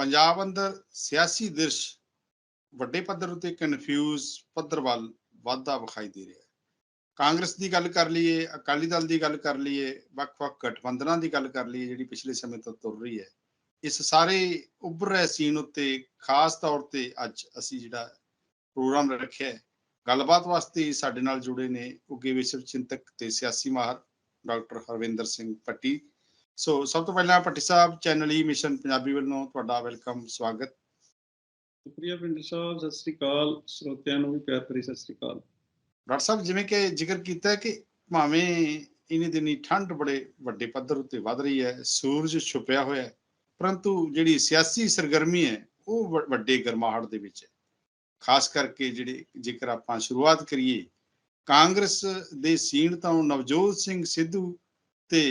ਪੰਜਾਬ ਅੰਦਰ ਸਿਆਸੀ ਦ੍ਰਿਸ਼ ਵੱਡੇ ਪੱਧਰ ਉਤੇ ਕਨਫਿਊਜ਼ ਪੱਧਰ ਵੱਲ ਵਾਧਾ ਵਿਖਾਈ ਦੇ ਰਿਹਾ ਹੈ। ਕਾਂਗਰਸ ਦੀ ਗੱਲ ਕਰ ਲਈਏ, ਅਕਾਲੀ ਦਲ ਦੀ ਗੱਲ ਕਰ ਲਈਏ, ਵੱਖ-ਵੱਖ ਗਠਬੰਧਨਾਂ ਦੀ ਗੱਲ ਕਰ ਲਈਏ ਜਿਹੜੀ ਪਿਛਲੇ ਸਮੇਂ ਤੋਂ ਤੁਰ ਰਹੀ ਹੈ, ਇਸ ਸਾਰੇ ਉੱਭਰ ਰਹੇ ਸੀਨ ਉੱਤੇ ਖਾਸ ਤੌਰ ਤੇ ਅੱਜ ਅਸੀਂ ਜਿਹੜਾ ਪ੍ਰੋਗਰਾਮ ਰੱਖਿਆ ਹੈ, ਗੱਲਬਾਤ ਵਾਸਤੇ ਸਾਡੇ ਨਾਲ ਜੁੜੇ ਨੇ ਉੱਗੇ ਵਿਸ਼ਵ ਚਿੰਤਕ ਤੇ ਸਿਆਸੀ ਮਾਹਰ ਡਾਕਟਰ ਹਰਵਿੰਦਰ ਸਿੰਘ ਪੱਟੀ ਸੋ ਸਭ ਤੋਂ ਪਹਿਲਾਂ ਪੱਟੀ ਸਾਹਿਬ ਚੈਨਲ ਹੀ ਮਿਸ਼ਨ ਪੰਜਾਬੀ ਵੱਲੋਂ ਤੁਹਾਡਾ ਵੈਲਕਮ ਸਵਾਗਤ। ਸ਼ੁਕਰੀਆ ਪਿੰਡ ਸਾਹਿਬ ਸਤਿ ਸ੍ਰੀ ਅਕਾਲ। ਸਰੋਤਿਆਂ ਨੂੰ ਵੀ ਪਿਆਰ ਭਰੀ ਸਤਿ ਸ੍ਰੀ ਅਕਾਲ। ਡਾਕਟਰ ਸਾਹਿਬ ਜਿਵੇਂ ਕਿ ਜ਼ਿਕਰ ਕੀਤਾ ਕਿ ਭਾਵੇਂ ਇਨੀ ਦਿਨੀ ਠੰਡ ਬੜੇ ਵੱਡੇ ਪੱਧਰ ਉੱਤੇ ਵੱਧ ਰਹੀ ਹੈ ਸੂਰਜ ਛੁਪਿਆ ਹੋਇਆ ਹੈ ਪਰੰਤੂ ਜਿਹੜੀ ਸਿਆਸੀ ਸਰਗਰਮੀ ਹੈ ਉਹ ਵੱਡੇ ਗਰਮਾਹਟ ਦੇ ਵਿੱਚ ਹੈ। ਖਾਸ ਕਰਕੇ ਜਿਹੜੇ ਜੇਕਰ ਆਪਾਂ ਸ਼ੁਰੂਆਤ ਕਰੀਏ ਕਾਂਗਰਸ ਦੇ ਸੀਨ ਤੋਂ ਨਵਜੋਤ ਸਿੰਘ ਸਿੱਧੂ ਤੇ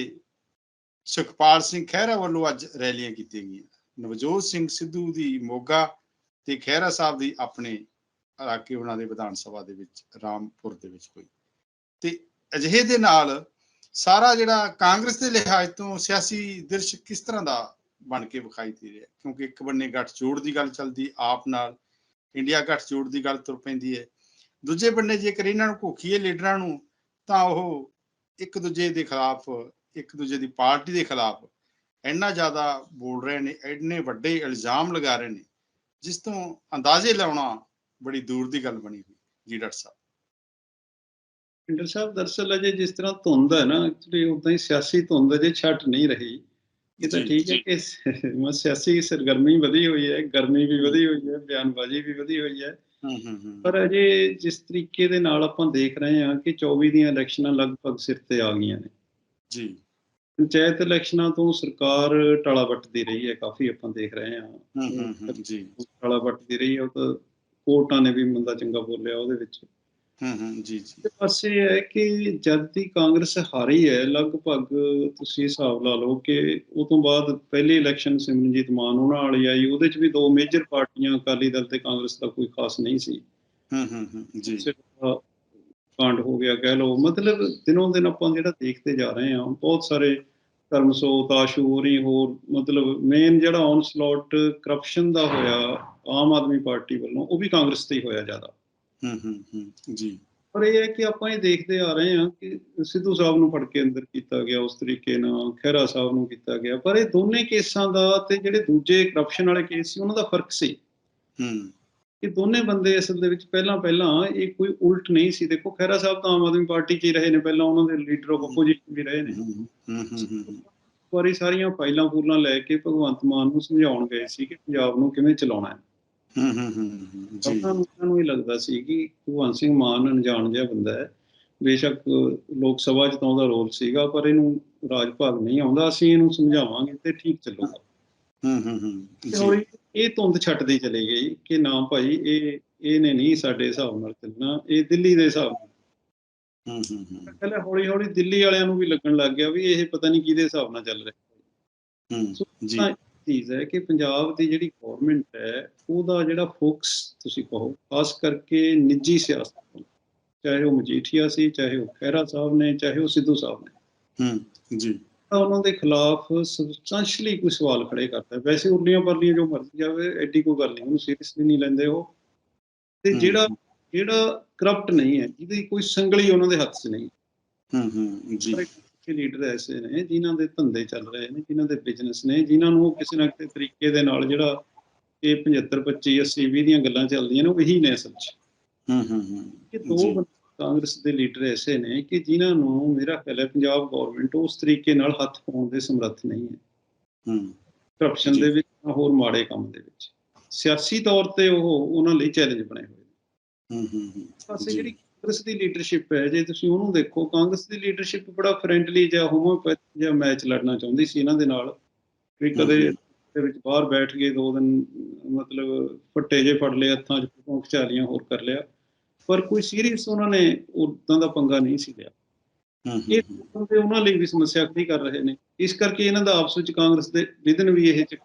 ਸੁਖਪਾਲ ਸਿੰਘ ਖਹਿਰਾ ਵੱਲੋਂ ਅੱਜ ਰੈਲੀਆਂ ਕੀਤੀਆਂ ਗਈਆਂ। ਨਵਜੋਤ ਸਿੰਘ ਸਿੱਧੂ ਦੀ ਮੋਗਾ ਤੇ ਖਹਿਰਾ ਸਾਹਿਬ ਦੀ ਆਪਣੇ ਇਲਾਕੇ ਉਹਨਾਂ ਦੇ ਵਿਧਾਨ ਸਭਾ ਦੇ ਵਿੱਚ, ਰਾਮਪੁਰ ਦੇ ਵਿੱਚ ਹੋਈ। ਤੇ ਅਜਿਹੇ ਦੇ ਨਾਲ ਸਾਰਾ ਜਿਹੜਾ ਕਾਂਗਰਸ ਦੇ ਲਿਹਾਜ਼ ਤੋਂ ਸਿਆਸੀ ਦ੍ਰਿਸ਼ ਕਿਸ ਤਰ੍ਹਾਂ ਦਾ ਬਣ ਕੇ ਵਿਖਾਈ ਦੇ ਰਿਹਾ? ਕਿਉਂਕਿ ਇੱਕ ਬੰਨੇ ਗੱਠਜੋੜ ਦੀ ਗੱਲ ਚੱਲਦੀ, ਆਪ ਨਾਲ ਇੰਡੀਆ ਗੱਠਜੋੜ ਦੀ ਗੱਲ ਤੁਰ ਪੈਂਦੀ ਹੈ। ਦੂਜੇ ਬੰਨੇ ਜੇਕਰ ਇਹਨਾਂ ਨੂੰ ਘੋਖੀਏ ਲੀਡਰਾਂ ਨੂੰ, ਤਾਂ ਉਹ ਇੱਕ ਦੂਜੇ ਦੇ ਖਿਲਾਫ ਇੱਕ ਦੂਜੇ ਦੀ ਪਾਰਟੀ ਦੇ ਖਿਲਾਫ ਇੰਨਾ ਜ਼ਿਆਦਾ ਬੋਲ ਰਹੇ ਨੇ ਇੰਨੇ ਵੱਡੇ ਇਲਜ਼ਾਮ ਲਗਾ ਰਹੇ ਨੇ ਜਿਸ ਤੋਂ ਅੰਦਾਜ਼ੇ ਲਾਉਣਾ ਬੜੀ ਦੂਰ ਦੀ ਗੱਲ ਬਣੀ ਹੋਈ ਜੀ ਡਾਕਟਰ ਸਾਹਿਬ। ਪਿੰਡ ਸਾਹਿਬ ਦਰਸਲ ਅਜੇ ਜਿਸ ਤਰ੍ਹਾਂ ਧੁੰਦ ਹੈ ਨਾ ਐਕਚੁਅਲੀ ਉਦਾਂ ਹੀ ਸਿਆਸੀ ਧੁੰਦ ਅਜੇ ਛੱਟ ਨਹੀਂ ਰਹੀ। ਇਹ ਤਾਂ ਠੀਕ ਹੈ ਕਿ ਮ- ਸਿਆਸੀ ਸਰਗਰਮੀ ਵਧੀ ਹੋਈ ਹੈ ਗਰਮੀ ਵੀ ਵਧੀ ਹੋਈ ਹੈ ਬਿਆਨਬਾਜ਼ੀ ਵੀ ਵਧੀ ਹੋਈ ਹੂੰ। ਪਰ ਅਜੇ ਜਿਸ ਤਰੀਕੇ ਦੇ ਨਾਲ ਆਪਾਂ ਦੇਖ ਰਹੇ ਹਾਂ ਕਿ 24 ਦੀਆਂ ਇਲੈਕਸ਼ਨਾਂ ਲਗਭਗ ਸਿਰ ਤੇ ਆ ਗਈਆਂ ਨੇ। ਜੀ। ਪੰਚਾਇਤ ਇਲੈਕਸ਼ਨਾਂ ਤੋਂ ਸਰਕਾਰ ਟਾਲਾ ਵੱਟਦੀ ਰਹੀ ਹੈ ਕਾਫੀ ਆਪਾਂ ਦੇਖ ਰਹੇ ਹਾਂ। ਹੂੰ ਹੂੰ ਹੂੰ ਜੀ। ਟਾਲਾ ਵੱਟਦੀ ਰਹੀ ਹੈ ਉਹ ਤਾਂ ਕੋਰਟਾਂ ਨੇ ਵੀ ਮੰਦਾ ਚੰਗਾ ਬੋਲਿਆ ਉਹਦੇ ਵਿੱਚ। ਹੂੰ ਹੂੰ ਜੀ ਜੀ। ਤੇ ਪਾਸੇ ਇਹ ਹੈ ਕਿ ਜਦ ਦੀ ਕਾਂਗਰਸ ਹਾਰੀ ਹੈ ਲਗਭਗ ਤੁਸੀਂ ਹਿਸਾਬ ਲਾ ਲਓ ਕਿ ਉਹ ਤੋਂ ਬਾਅਦ ਪਹਿਲੀ ਇਲੈਕਸ਼ਨ ਸਿਮਰਨਜੀਤ ਮਾਨ ਉਹਨਾਂ ਵਾਲੀ ਆਈ ਉਹਦੇ ਚ ਵੀ ਦੋ ਮੇਜਰ ਪਾਰਟੀਆਂ ਅਕਾਲੀ ਦਲ ਤੇ ਕਾਂਗਰਸ ਦਾ ਕੋਈ ਖਾਸ ਨਹੀਂ ਸੀ। ਹੂੰ ਹੂੰ ਹੂੰ ਜੀ। ਕਾਂਡ ਹੋ ਗਿਆ ਕਹਿ ਲਓ ਮਤਲਬ ਦਿਨੋਂ ਦਿਨ ਆਪਾਂ ਜਿਹੜਾ ਦੇਖਦੇ ਜਾ ਰਹੇ ਹਾਂ ਬਹੁਤ ਸਾਰੇ ਧਰਮਸੋਤ ਆਸ਼ੂਰੀ ਹੋਰ ਮਤਲਬ ਮੇਨ ਜਿਹੜਾ ਔਨ ਸਲੌਟ ਕਰਪਸ਼ਨ ਦਾ ਹੋਇਆ ਆਮ ਆਦਮੀ ਪਾਰਟੀ ਵੱਲੋਂ ਉਹ ਵੀ ਕਾਂਗਰਸ ਤੇ ਹੀ ਹੋਇਆ ਜ਼ਿਆਦਾ। ਹੂੰ ਹੂੰ ਹੂੰ ਜੀ। ਪਰ ਇਹ ਹੈ ਕਿ ਆਪਾਂ ਇਹ ਦੇਖਦੇ ਆ ਰਹੇ ਹਾਂ ਕਿ ਸਿੱਧੂ ਸਾਹਿਬ ਨੂੰ ਫੜ ਕੇ ਅੰਦਰ ਕੀਤਾ ਗਿਆ ਉਸ ਤਰੀਕੇ ਨਾਲ ਖਹਿਰਾ ਸਾਹਿਬ ਨੂੰ ਕੀਤਾ ਗਿਆ ਪਰ ਇਹ ਦੋਨੇ ਕੇਸਾਂ ਦਾ ਤੇ ਜਿਹੜੇ ਦੂਜੇ ਕਰਪਸ਼ਨ ਵਾਲੇ ਕੇਸ ਸੀ ਉਹਨਾਂ ਦਾ ਫ਼ਰਕ ਸੀ। ਹੂੰ। ਕਿ ਦੋਨੇ ਬੰਦੇ ਅਸਲ ਦੇ ਵਿੱਚ ਪਹਿਲਾਂ ਪਹਿਲਾਂ ਇਹ ਕੋਈ ਉਲਟ ਨਹੀਂ ਸੀ ਦੇਖੋ ਖਹਿਰਾ ਸਾਹਿਬ ਤਾਂ ਆਮ ਆਦਮੀ ਪਾਰਟੀ 'ਚ ਹੀ ਰਹੇ ਨੇ ਪਹਿਲਾਂ ਉਹਨਾਂ ਦੇ ਲੀਡਰ ਆਫ ਆਪੋਜੀਸ਼ਨ ਵੀ ਰਹੇ ਨੇ ਹੂੰ ਹੂੰ ਹੂੰ ਹੂੰ ਇੱਕ ਵਾਰੀ ਸਾਰੀਆਂ ਫਾਈਲਾਂ ਫੂਲਾਂ ਲੈ ਕੇ ਭਗਵੰਤ ਮਾਨ ਨੂੰ ਸਮਝਾਉਣ ਗਏ ਸੀ ਕਿ ਪੰਜਾਬ ਨੂੰ ਕਿਵੇਂ ਚਲਾਉਣਾ ਹੈ ਹੂੰ ਹੂੰ ਹੂੰ ਜੀ ਉਹਨਾਂ ਨੂੰ ਇਹ ਲੱਗਦਾ ਸੀ ਕਿ ਭਗਵੰਤ ਸਿੰਘ ਮਾਨ ਅਣਜਾਣ ਜਿਹਾ ਬੰਦਾ ਹੈ ਬੇਸ਼ੱਕ ਲੋਕ ਸਭਾ 'ਚ ਤਾਂ ਉਹਦਾ ਰੋਲ ਸੀਗਾ ਪਰ ਇਹਨੂੰ ਰਾਜ ਭਾਗ ਨਹੀਂ ਆਉਂਦਾ ਅਸੀਂ ਇਹਨੂੰ ਸਮਝਾਵਾਂਗੇ ਤੇ ਠੀਕ ਚੱਲੂਗਾ ਹੂੰ ਹੂੰ ਹੂੰ ਜੀ ਇਹ ਧੁੰਦ ਛੱਡਦੀ ਚਲੀ ਗਈ ਕਿ ਨਾ ਭਾਈ ਇਹ ਇਹਨੇ ਨਹੀਂ ਸਾਡੇ ਹਿਸਾਬ ਨਾਲ ਚੱਲਣਾ ਇਹ ਦਿੱਲੀ ਦੇ ਹਿਸਾਬ ਨਾਲ। ਹੂੰ ਹੂੰ ਹੂੰ। ਪਹਿਲਾਂ ਹੌਲੀ ਹੌਲੀ ਦਿੱਲੀ ਵਾਲਿਆਂ ਨੂੰ ਵੀ ਲੱਗਣ ਲੱਗ ਗਿਆ ਵੀ ਇਹ ਪਤਾ ਨਹੀਂ ਕਿਹਦੇ ਹਿਸਾਬ ਨਾਲ ਚੱਲ ਰਿਹਾ। ਹੂੰ ਜੀ। ਚੀਜ਼ ਹੈ ਕਿ ਪੰਜਾਬ ਦੀ ਜਿਹੜੀ ਗਵਰਨਮੈਂਟ ਹੈ ਉਹਦਾ ਜਿਹੜਾ ਫੋਕਸ ਤੁਸੀਂ ਕਹੋ ਖਾਸ ਕਰਕੇ ਨਿੱਜੀ ਸਿਆਸਤ ਚਾਹੇ ਉਹ ਮਜੀਠੀਆ ਸੀ ਚਾਹੇ ਉਹ ਖਹਿਰਾ ਸਾਹਿਬ ਨੇ ਚਾਹੇ ਉਹ ਸਿੱਧੂ ਸਾਹਿਬ ਨੇ। ਹੂੰ ਜੀ। ਉਹਨਾਂ ਦੇ ਖਿਲਾਫ ਸਬਸਟੈਂਸ਼ਲੀ ਕੋਈ ਸਵਾਲ ਖੜੇ ਕਰਦਾ। ਵੈਸੇ ਉਰਲੀਆਂ ਪਰਲੀਆਂ ਜੋ ਮਰਜ਼ੀ ਜਾਵੇ ਐਡੀ ਕੋਈ ਗੱਲ ਨਹੀਂ ਉਹਨੂੰ ਸੀਰੀਅਸਲੀ ਨਹੀਂ ਲੈਂਦੇ ਉਹ। ਤੇ। ਜਿਹੜਾ ਜਿਹੜਾ ਕਰਪਟ ਨਹੀਂ ਹੈ ਜਿਹਦੀ ਕੋਈ ਸੰਗਲੀ ਉਹਨਾਂ ਦੇ ਹੱਥ 'ਚ ਨਹੀਂ। ਹੂੰ ਹੂੰ ਜੀ। ਕਿ ਲੀਡਰ ਐਸੇ ਨੇ ਜਿਨ੍ਹਾਂ ਦੇ ਧੰਦੇ ਚੱਲ ਰਹੇ ਨੇ ਜਿਨ੍ਹਾਂ ਦੇ ਬਿਜ਼ਨਸ ਨੇ ਜਿਨ੍ਹਾਂ ਨੂੰ ਕਿਸੇ ਨਾ ਕਿਸੇ ਤਰੀਕੇ ਦੇ ਨਾਲ ਜਿਹੜਾ ਇਹ 75 25 80 20 ਦੀਆਂ ਗੱਲਾਂ ਚੱਲਦੀਆਂ ਨੇ ਉਹ ਇਹੀ ਨੇ ਅਸਲ 'ਚ। ਹੂੰ ਹੂੰ ਹੂੰ ਕਿ ਦੋ ਕਾਂਗਰਸ ਦੇ ਲੀਡਰ ਐਸੇ ਨੇ ਕਿ ਜਿਨ੍ਹਾਂ ਨੂੰ ਮੇਰਾ ਖਿਆਲ ਹੈ ਪੰਜਾਬ ਗਵਰਨਮੈਂਟ ਉਸ ਤਰੀਕੇ ਨਾਲ ਹੱਥ ਪਾਉਣ ਦੇ ਸਮਰੱਥ ਨਹੀਂ ਹੈ। ਹੂੰ। ਕਰਪਸ਼ਨ। ਦੇ ਵਿੱਚ ਹੋਰ ਮਾੜੇ ਕੰਮ ਦੇ ਵਿੱਚ। ਸਿਆਸੀ ਤੌਰ ਤੇ ਉਹ ਉਹਨਾਂ ਲਈ ਚੈਲੰਜ ਬਣੇ ਹੋਏ ਹੂੰ ਹੂੰ ਹੂੰ। ਪਾਸੇ। ਜਿਹੜੀ ਕਾਂਗਰਸ ਦੀ ਲੀਡਰਸ਼ਿਪ ਹੈ ਜੇ ਤੁਸੀਂ ਉਹਨੂੰ ਦੇਖੋ ਕਾਂਗਰਸ ਦੀ ਲੀਡਰਸ਼ਿਪ ਬੜਾ ਫ੍ਰੈਂਡਲੀ ਜਾਂ ਹੋਮੋਪੈਥ ਜਾਂ ਮੈਚ ਲੜਨਾ ਚਾਹੁੰਦੀ ਸੀ ਇਹਨਾਂ ਦੇ ਨਾਲ। ਵੀ ਕਦੇ। ਦੇ ਵਿੱਚ ਬਾਹਰ ਬੈਠ ਕੇ ਦੋ ਦਿਨ ਮਤਲਬ ਫੱਟੇ ਜੇ ਫੜ ਲਏ ਹੱਥਾਂ 'ਚ ਫੋਟੋਆਂ ਖਿਚਾ ਹੋਰ ਕਰ ਲਿਆ। ਪਰ ਕੋਈ ਸੀਰੀਅਸ ਉਹਨਾਂ ਨੇ ਉਦਾਂ ਦਾ ਪੰਗਾ ਨਹੀਂ ਸੀ ਲਿਆ। ਹੂੰ ਇਹ ਹੂੰ। ਬੰਦੇ ਉਹਨਾਂ ਲਈ ਵੀ ਸਮੱਸਿਆ ਖੜੀ ਕਰ ਰਹੇ ਨੇ। ਇਸ ਕਰਕੇ ਇਹਨਾਂ ਦਾ ਆਪਸ ਵਿੱਚ ਕਾਂਗਰਸ ਦੇ ਵਿਦਨ ਵੀ ਇਹ 'ਚ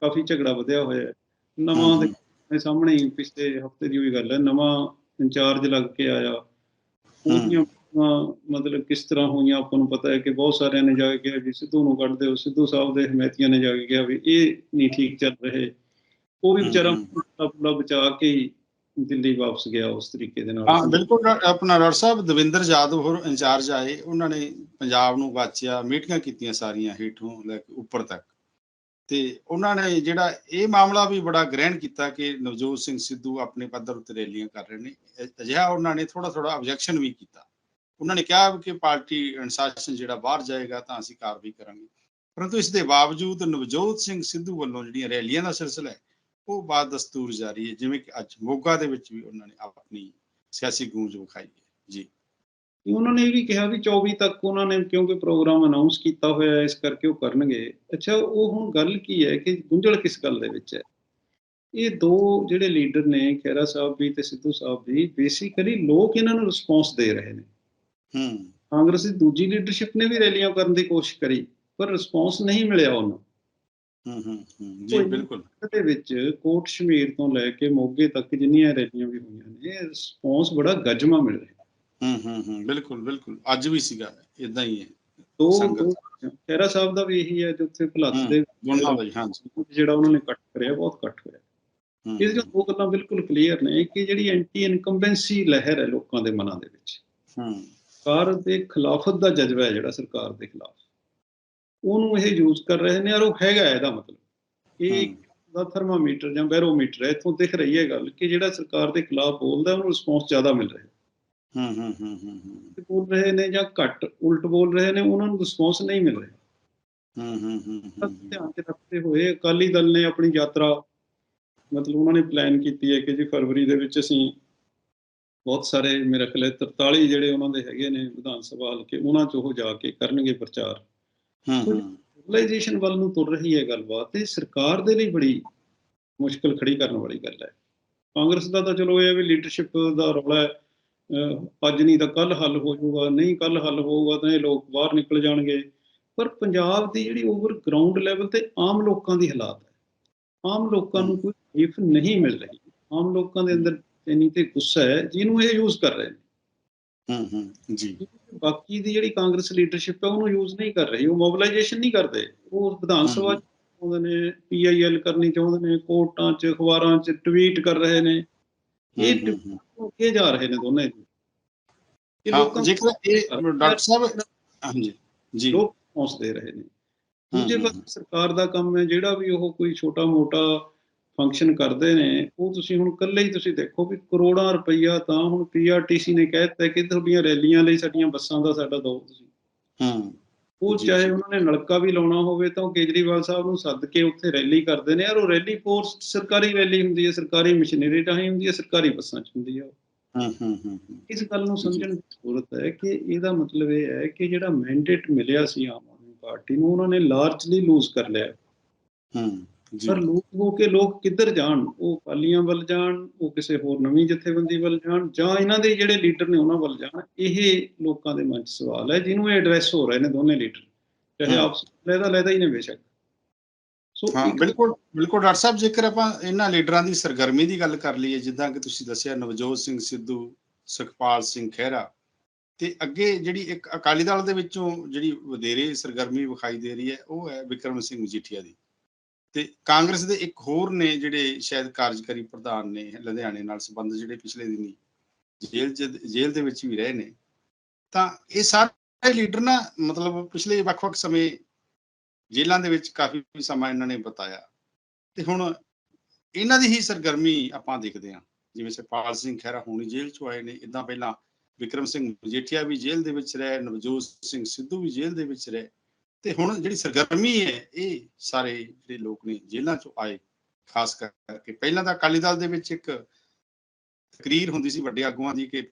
ਕਾਫੀ ਝਗੜਾ ਵਧਿਆ ਹੋਇਆ ਹੈ। ਨਵਾਂ। ਦੇ ਸਾਹਮਣੇ ਹੀ ਪਿਛਲੇ ਹਫ਼ਤੇ ਦੀ ਹੋਈ ਗੱਲ ਹੈ। ਨਵਾਂ ਇੰਚਾਰਜ ਲੱਗ ਕੇ ਆਇਆ। ਉਹਦੀਆਂ ਮਤਲਬ ਕਿਸ ਤਰ੍ਹਾਂ ਹੋਈਆਂ ਆਪਾਂ ਨੂੰ ਪਤਾ ਹੈ ਕਿ ਬਹੁਤ ਸਾਰਿਆਂ ਨੇ ਜਾ ਕੇ ਕਿਹਾ ਵੀ ਸਿੱਧੂ ਨੂੰ ਕੱਢ ਦਿਓ ਸਿੱਧੂ ਸਾਹਿਬ ਦੇ ਹਮਾਇਤੀਆਂ ਨੇ ਜਾ ਕੇ ਕਿਹਾ ਵੀ ਇਹ ਨਹੀਂ ਠੀਕ ਚੱਲ ਰਹੇ। ਉਹ ਵੀ ਵਿਚਾਰਾ ਬਚਾ ਕੇ ਹੀ ਦਿੱਲੀ ਵਾਪਸ ਗਿਆ ਉਸ ਤਰੀਕੇ ਦੇ ਨਾਲ। ਹਾਂ, ਬਿਲਕੁਲ ਆਪਣਾ ਡਾਕਟਰ ਸਾਹਿਬ ਦਵਿੰਦਰ ਯਾਦਵ ਹੋਰ ਇੰਚਾਰਜ ਆਏ, ਉਹਨਾਂ ਨੇ ਪੰਜਾਬ ਨੂੰ ਵਾਚਿਆ, ਮੀਟਿੰਗਾਂ ਕੀਤੀਆਂ ਸਾਰੀਆਂ ਹੇਠੋਂ ਲੈ ਕੇ ਉੱਪਰ ਤੱਕ। ਤੇ ਉਹਨਾਂ ਨੇ ਜਿਹੜਾ ਇਹ ਮਾਮਲਾ ਵੀ ਬੜਾ ਗ੍ਰਹਿਣ ਕੀਤਾ ਕਿ ਨਵਜੋਤ ਸਿੰਘ ਸਿੱਧੂ ਆਪਣੇ ਪੱਧਰ ਉੱਤੇ ਰੈਲੀਆਂ ਕਰ ਰਹੇ ਨੇ। ਅਜਿਹਾ ਉਹਨਾਂ ਨੇ ਥੋੜਾ ਥੋੜਾ ਆਬਜੈਕਸ਼ਨ ਵੀ ਕੀਤਾ। ਉਹਨਾਂ ਨੇ ਕਿਹਾ ਕਿ ਪਾਰਟੀ ਅਨੁਸ਼ਾਸਨ ਜਿਹੜਾ ਬਾਹਰ ਜਾਏਗਾ ਤਾਂ ਅਸੀਂ ਕਾਰਵਾਈ ਕਰਾਂਗੇ। ਪਰੰਤੂ ਇਸ ਦੇ ਬਾਵਜੂਦ ਨਵਜੋਤ ਸਿੰਘ ਸਿੱਧੂ ਵੱਲੋਂ ਜਿਹੜੀਆਂ ਰੈਲੀਆਂ ਦਾ ਸਿਲਸਿਲਾ ਹੈ ਉਹ ਬਾਦ ਦਸਤੂਰ ਜਾਰੀ ਹੈ ਜਿਵੇਂ ਕਿ ਅੱਜ ਮੋਗਾ ਦੇ ਵਿੱਚ ਵੀ ਉਹਨਾਂ ਨੇ ਆਪਣੀ ਸਿਆਸੀ ਗੂੰਜ ਵਿਖਾਈ ਹੈ। ਜੀ। ਉਹਨਾਂ ਨੇ ਵੀ ਕਿਹਾ ਵੀ 24 ਤੱਕ ਉਹਨਾਂ ਨੇ ਕਿਉਂਕਿ ਪ੍ਰੋਗਰਾਮ ਅਨਾਉਂਸ ਕੀਤਾ ਹੋਇਆ ਇਸ ਕਰਕੇ ਉਹ ਕਰਨਗੇ। ਅੱਛਾ ਉਹ ਹੁਣ ਗੱਲ ਕੀ ਹੈ ਕਿ ਗੁੰਝਲ ਕਿਸ ਗੱਲ ਦੇ ਵਿੱਚ ਹੈ? ਇਹ ਦੋ ਜਿਹੜੇ ਲੀਡਰ ਨੇ ਖੈਰਾ ਸਾਹਿਬ ਵੀ ਤੇ ਸਿੱਧੂ ਸਾਹਿਬ ਵੀ ਬੇਸਿਕਲੀ ਲੋਕ ਇਹਨਾਂ ਨੂੰ ਰਿਸਪੌਂਸ ਦੇ ਰਹੇ ਨੇ। ਹੂੰ। ਕਾਂਗਰਸ ਦੀ ਦੂਜੀ ਲੀਡਰਸ਼ਿਪ ਨੇ ਵੀ ਰੈਲੀਆਂ ਕਰਨ ਦੀ ਕੋਸ਼ਿਸ਼ ਕਰੀ ਪਰ ਰਿਸਪੌਂਸ ਨਹੀਂ ਮਿਲਿਆ ਉਹਨੂੰ ਹੂੰ ਹੂੰ ਜੀ ਬਿਲਕੁਲ। ਦੇ ਵਿੱਚ ਕੋਟ ਸ਼ਮੀਰ ਤੋਂ ਲੈ ਕੇ ਮੋਗੇ ਤੱਕ ਜਿੰਨੀਆਂ ਰੈਲੀਆਂ ਵੀ ਹੋਈਆਂ ਨੇ ਰਿਸਪੌਂਸ ਬੜਾ ਗੱਜਮਾ ਮਿਲ ਰਿਹਾ। ਹੂੰ ਹੂੰ ਹੂੰ ਬਿਲਕੁਲ ਬਿਲਕੁਲ। ਅੱਜ ਵੀ ਸੀਗਾ ਇਦਾਂ ਹੀ ਹੈ। ਦੋ ਖਹਿਰਾ ਸਾਹਿਬ ਦਾ ਵੀ ਇਹੀ ਹੈ ਉੱਥੇ ਭਲੱਤ ਦੇ ਜਿਹੜਾ ਉਹਨਾਂ ਨੇ ਕੱਟ ਕਰਿਆ ਬਹੁਤ ਕੱਟ ਹੋਇਆ। ਹੂੰ, ਇਹਦੇ ਚ ਦੋ ਗੱਲਾਂ ਬਿਲਕੁਲ ਕਲੀਅਰ ਨੇ ਕਿ ਜਿਹੜੀ ਐਂਟੀ ਇਨਕੰਬੈਂਸੀ ਲਹਿਰ ਹੈ ਲੋਕਾਂ ਦੇ ਮਨਾਂ ਦੇ ਵਿੱਚ। ਹੂੰ। ਸਰਕਾਰ ਦੇ ਖਿਲਾਫਤ ਦਾ ਜਜ਼ਬਾ ਹੈ ਜਿਹੜਾ ਸਰਕਾਰ ਦੇ ਖਿਲਾਫ। ਉਹਨੂੰ ਇਹ ਯੂਜ਼ ਕਰ ਰਹੇ ਨੇ ਔਰ ਉਹ ਹੈਗਾ ਇਹਦਾ ਮਤਲਬ। ਇਹ ਦਾ ਥਰਮਾਮੀਟਰ ਜਾਂ ਬੈਰੋਮੀਟਰ ਹੈ ਇੱਥੋਂ ਦਿਖ ਰਹੀ ਹੈ ਗੱਲ ਕਿ ਜਿਹੜਾ ਸਰਕਾਰ ਦੇ ਖਿਲਾਫ ਬੋਲਦਾ ਉਹਨੂੰ ਰਿਸਪੌਂਸ ਜ਼ਿਆਦਾ ਮਿਲ ਰਿਹਾ ਹੂੰ। ਹੂੰ ਹੂੰ ਹੂੰ ਹੂੰ ਤੇ ਬੋਲ ਰਹੇ ਨੇ ਜਾਂ ਘੱਟ ਉਲਟ ਬੋਲ ਰਹੇ ਨੇ ਉਹਨਾਂ ਨੂੰ ਰਿਸਪੌਂਸ ਨਹੀਂ ਮਿਲ ਰਿਹਾ। ਹੂੰ ਹੂੰ ਹੂੰ ਤਾਂ ਧਿਆਨ ਚ ਰੱਖਦੇ ਹੋਏ ਅਕਾਲੀ ਦਲ ਨੇ ਆਪਣੀ ਯਾਤਰਾ ਮਤਲਬ ਉਹਨਾਂ ਨੇ ਪਲਾਨ ਕੀਤੀ ਹੈ ਕਿ ਜੀ ਫਰਵਰੀ ਦੇ ਵਿੱਚ ਅਸੀਂ ਬਹੁਤ ਸਾਰੇ ਮੇਰੇ ਖਿਆਲ 43 ਜਿਹੜੇ ਉਹਨਾਂ ਦੇ ਹੈਗੇ ਨੇ ਵਿਧਾਨ ਸਭਾ ਹਲਕੇ ਉਹਨਾਂ 'ਚ ਉਹ ਜਾ ਕੇ ਕਰਨਗੇ ਪ੍ਰਚਾਰ। ਸਿਵਲਾਈਜੇਸ਼ਨ ਵੱਲ ਨੂੰ ਤੁਰ ਰਹੀ ਹੈ ਗੱਲਬਾਤ ਤੇ ਸਰਕਾਰ ਦੇ ਲਈ ਬੜੀ ਮੁਸ਼ਕਲ ਖੜੀ ਕਰਨ ਵਾਲੀ ਗੱਲ ਹੈ। ਕਾਂਗਰਸ ਦਾ ਤਾਂ ਚਲੋ ਇਹ ਹੈ ਵੀ ਲੀਡਰਸ਼ਿਪ ਦਾ ਰੌਲਾ ਹੈ। ਅੱਜ ਨਹੀਂ ਤਾਂ ਕੱਲ ਹੱਲ ਹੋ ਜਾਊਗਾ ਨਹੀਂ ਕੱਲ ਹੱਲ ਹੋਊਗਾ ਤਾਂ ਇਹ ਲੋਕ ਬਾਹਰ ਨਿਕਲ ਜਾਣਗੇ। ਪਰ ਪੰਜਾਬ ਦੀ ਜਿਹੜੀ ਓਵਰ ਗਰਾਊਂਡ ਲੈਵਲ ਤੇ ਆਮ ਲੋਕਾਂ ਦੀ ਹਾਲਾਤ ਹੈ। ਆਮ ਲੋਕਾਂ ਨੂੰ ਕੋਈ ਰਿਲੀਫ ਨਹੀਂ ਮਿਲ ਰਹੀ। ਆਮ ਲੋਕਾਂ ਦੇ ਅੰਦਰ ਇੰਨੀ ਤੇ ਗੁੱਸਾ ਹੈ ਜਿਹਨੂੰ ਇਹ ਯੂਜ਼ ਕਰ ਰਹੇ ਨੇ। ਹੂੰ ਹੂੰ ਜੀ। ਬਾਕੀ ਦੀ ਜਿਹੜੀ ਕਾਂਗਰਸ ਲੀਡਰਸ਼ਿਪ ਹੈ ਉਹਨੂੰ ਯੂਜ਼ ਨਹੀਂ ਕਰ ਰਹੀ ਉਹ ਮੋਬਿਲਾਈਜੇਸ਼ਨ ਨਹੀਂ ਕਰਦੇ। ਉਹ ਵਿਧਾਨ ਸਭਾ ਚਾਹੁੰਦੇ ਨੇ ਪੀਆਈਐਲ ਕਰਨੀ ਚਾਹੁੰਦੇ ਨੇ ਕੋਰਟਾਂ 'ਚ ਅਖਬਾਰਾਂ 'ਚ ਟਵੀਟ ਕਰ ਰਹੇ ਨੇ। ਇਹ। ਅੱਗੇ ਜਾ ਰਹੇ ਨੇ ਦੋਨੇ। ਇਹ ਹਾਂ ਲੋਕਾਂ ਜੇਕਰ ਇਹ ਡਾਕਟਰ ਸਾਹਿਬ ਹਾਂਜੀ ਜੀ। ਲੋਕ ਪਹੁੰਚ ਦੇ ਰਹੇ ਨੇ। ਦੂਜੇ ਪਾਸੇ ਸਰਕਾਰ ਦਾ ਕੰਮ ਹੈ ਜਿਹੜਾ ਵੀ ਉਹ ਕੋਈ ਛੋਟਾ ਮੋਟਾ ਫੰਕਸ਼ਨ ਕਰਦੇ ਨੇ ਉਹ ਤੁਸੀਂ ਹੁਣ ਇਕੱਲੇ ਹੀ ਤੁਸੀਂ ਦੇਖੋ ਵੀ ਕਰੋੜਾਂ ਰੁਪਈਆ ਤਾਂ ਹੁਣ ਪੀਆਰਟੀਸੀ ਨੇ ਕਹਿ ਦਿੱਤਾ ਕਿ ਤੁਹਾਡੀਆਂ ਰੈਲੀਆਂ ਲਈ ਸਾਡੀਆਂ ਬੱਸਾਂ ਦਾ ਸਾਡਾ ਦਿਓ ਤੁਸੀਂ। ਹੂੰ। ਉਹ ਚਾਹੇ। ਉਹਨਾਂ ਨੇ ਨਲਕਾ ਵੀ ਲਾਉਣਾ ਹੋਵੇ ਤਾਂ ਉਹ ਕੇਜਰੀਵਾਲ ਸਾਹਿਬ ਨੂੰ ਸੱਦ ਕੇ ਉੱਥੇ ਰੈਲੀ ਕਰਦੇ ਨੇ ਔਰ ਉਹ ਰੈਲੀ ਫੋਰਸ ਸਰਕਾਰੀ ਰੈਲੀ ਹੁੰਦੀ ਹੈ ਸਰਕਾਰੀ ਮਸ਼ੀਨਰੀ ਰਾਹੀਂ ਹੁੰਦੀ ਹੈ ਸਰਕਾਰੀ ਬੱਸਾਂ 'ਚ ਹੁੰਦੀ ਹੈ ਹੂੰ ਹੂੰ ਹੂੰ। ਇਸ ਗੱਲ ਨੂੰ ਸਮਝਣ ਦੀ ਜ਼ਰੂਰਤ ਹੈ ਕਿ ਇਹਦਾ ਮਤਲਬ ਇਹ ਹੈ ਕਿ ਜਿਹੜਾ ਮੈਂਡੇਟ ਮਿਲਿਆ ਸੀ ਆਮ ਆਦਮੀ ਪਾਰਟੀ ਨੂੰ ਉਹਨਾਂ ਨੇ ਲਾਰਜਲੀ ਲੂਜ਼ ਕਰ ਲਿਆ। ਹੂੰ। ਪਰ ਲੋਕ ਹੋ ਕੇ ਲੋਕ ਕਿੱਧਰ ਜਾਣ? ਉਹ ਅਕਾਲੀਆਂ ਵੱਲ ਜਾਣ ਉਹ ਕਿਸੇ ਹੋਰ ਨਵੀਂ ਜਥੇਬੰਦੀ ਵੱਲ ਜਾਣ ਜਾਂ ਇਹਨਾਂ ਦੇ ਜਿਹੜੇ ਲੀਡਰ ਨੇ ਉਹਨਾਂ ਵੱਲ ਜਾਣ ਇਹ ਲੋਕਾਂ ਦੇ ਮਨ 'ਚ ਸਵਾਲ ਹੈ ਜਿਹਨੂੰ ਇਹ ਐਡਰੈਸ ਹੋ ਰਹੇ ਨੇ ਦੋਨੇ ਲੀਡਰ। ਚਾਹੇ। ਆਪਸ ਲੈਦਾ ਲੈਦਾ ਹੀ ਨੇ ਬੇਸ਼ੱਕ। ਸੋ ਹਾਂ ਬਿਲਕੁਲ ਬਿਲਕੁਲ ਡਾਕਟਰ ਸਾਹਿਬ ਜੇਕਰ ਆਪਾਂ ਇਹਨਾਂ ਲੀਡਰਾਂ ਦੀ ਸਰਗਰਮੀ ਦੀ ਗੱਲ ਕਰ ਲਈਏ ਜਿੱਦਾਂ ਕਿ ਤੁਸੀਂ ਦੱਸਿਆ ਨਵਜੋਤ ਸਿੰਘ ਸਿੱਧੂ ਸੁਖਪਾਲ ਸਿੰਘ ਖਹਿਰਾ ਤੇ ਅੱਗੇ ਜਿਹੜੀ ਇੱਕ ਅਕਾਲੀ ਦਲ ਦੇ ਵਿੱਚੋਂ ਜਿਹੜੀ ਵਧੇਰੇ ਸਰਗਰਮੀ ਵਿਖਾਈ ਦੇ ਰਹੀ ਹੈ ਉਹ ਹੈ ਵਿਕਰਮ ਸਿੰਘ ਮਜੀਠੀਆ ਦੀ। ਤੇ ਕਾਂਗਰਸ ਦੇ ਇੱਕ ਹੋਰ ਨੇ ਜਿਹੜੇ ਸ਼ਾਇਦ ਕਾਰਜਕਾਰੀ ਪ੍ਰਧਾਨ ਨੇ ਲੁਧਿਆਣੇ ਨਾਲ ਸੰਬੰਧ ਜਿਹੜੇ ਪਿਛਲੇ ਦਿਨੀ ਜੇਲ੍ਹ ਚ, ਜੇਲ੍ਹ ਦੇ ਵਿੱਚ ਵੀ ਰਹੇ ਨੇ, ਤਾਂ ਇਹ ਸਾਰੇ ਲੀਡਰ ਨਾ ਮਤਲਬ ਪਿਛਲੇ ਵੱਖ-ਵੱਖ ਸਮੇਂ ਜੇਲ੍ਹਾਂ ਦੇ ਵਿੱਚ ਕਾਫੀ ਸਮਾਂ ਇਹਨਾਂ ਨੇ ਬਤਾਇਆ। ਤੇ ਹੁਣ ਇਹਨਾਂ ਦੀ ਹੀ ਸਰਗਰਮੀ ਆਪਾਂ ਦੇਖਦੇ ਹਾਂ। ਜਿਵੇਂ ਸਰਪਾਲ ਸਿੰਘ ਖਹਿਰਾ ਹੁਣੀ ਜੇਲ੍ਹ ਚੋਂ ਆਏ ਨੇ ਇਦਾਂ ਪਹਿਲਾਂ ਵਿਕਰਮ ਸਿੰਘ ਮਜੀਠੀਆ ਵੀ ਜੇਲ੍ਹ ਦੇ ਵਿੱਚ ਰਹੇ, ਨਵਜੋਤ ਸਿੰਘ ਸਿੱਧੂ ਵੀ ਜੇਲ੍ਹ ਦੇ ਵਿੱਚ ਰਹੇ। ਤੇ ਹੁਣ ਜਿਹੜੀ ਸਰਗਰਮੀ ਹੈ, ਇਹ ਸਾਰੇ ਜਿਹੜੇ ਲੋਕ ਨੇ ਜੇਲ੍ਹਾਂ ਚੋਂ ਆਏ, ਖਾਸ ਕਰਕੇ ਪਹਿਲਾਂ ਤਾਂ ਅਕਾਲੀ ਦਲ ਦੇ ਵਿੱਚ ਇੱਕ ਤਕਰੀਰ ਹੁੰਦੀ ਸੀ ਵੱਡੇ ਆਗੂਆਂ ਦੀ ਕਿ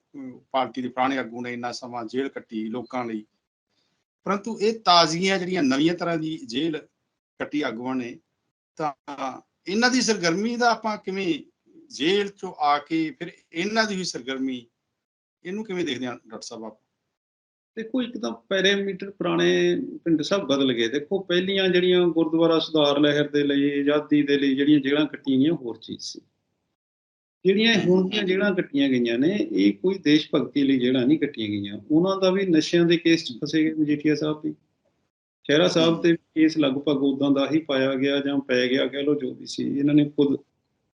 ਪਾਰਟੀ ਦੇ ਪੁਰਾਣੇ ਆਗੂ ਨੇ ਇੰਨਾ ਸਮਾਂ ਜੇਲ੍ਹ ਕੱਟੀ ਲੋਕਾਂ ਲਈ। ਪਰੰਤੂ ਇਹ ਤਾਜ਼ੀਆਂ ਜਿਹੜੀਆਂ ਨਵੀਆਂ ਤਰ੍ਹਾਂ ਦੀ ਜੇਲ੍ਹ ਕੱਟੀ ਆਗੂਆਂ ਨੇ, ਤਾਂ ਇਹਨਾਂ ਦੀ ਸਰਗਰਮੀ ਦਾ ਆਪਾਂ ਕਿਵੇਂ ਜੇਲ੍ਹ ਚੋਂ ਆ ਕੇ ਫਿਰ ਇਹਨਾਂ ਦੀ ਵੀ ਸਰਗਰਮੀ, ਇਹਨੂੰ ਕਿਵੇਂ ਦੇਖਦੇ ਹਾਂ ਡਾਕਟਰ ਸਾਹਿਬ ਆਪ? ਦੇਖੋ ਇੱਕ ਤਾਂ ਪੈਰਾਮੀਟਰ ਪੁਰਾਣੇ ਪਿੰਡ ਸਭ ਬਦਲ ਗਏ। ਦੇਖੋ ਪਹਿਲੀਆਂ ਜਿਹੜੀਆਂ ਗੁਰਦੁਆਰਾ ਸੁਧਾਰ ਲਹਿਰ ਦੇ ਲਈ, ਆਜ਼ਾਦੀ ਦੇ ਲਈ ਜਿਹੜੀਆਂ ਜੇਲ੍ਹਾਂ ਕੱਟੀਆਂ ਗਈਆਂ, ਹੋਰ ਚੀਜ਼ ਸੀ। ਜਿਹੜੀਆਂ ਹੁਣ ਦੀਆਂ ਜਿਹੜਾ ਕੱਟੀਆਂ ਗਈਆਂ ਨੇ, ਇਹ ਕੋਈ ਦੇਸ਼ ਭਗਤੀ ਲਈ ਜਿਹੜਾ ਨਹੀਂ ਕੱਟੀਆਂ ਗਈਆਂ। ਉਹਨਾਂ ਦਾ ਵੀ ਨਸ਼ਿਆਂ ਦੇ ਕੇਸ 'ਚ ਫਸੇ ਗਏ ਮਜੀਠੀਆ ਸਾਹਿਬ ਵੀ। ਖਹਿਰਾ ਸਾਹਿਬ ਤੇ ਕੇਸ ਲਗਭਗ ਉਦਾਂ ਦਾ ਹੀ ਪਾਇਆ ਗਿਆ ਜਾਂ ਪੈ ਗਿਆ, ਕਹਿ ਲਓ ਜੋ ਵੀ ਸੀ। ਇਹਨਾਂ ਨੇ ਖੁਦ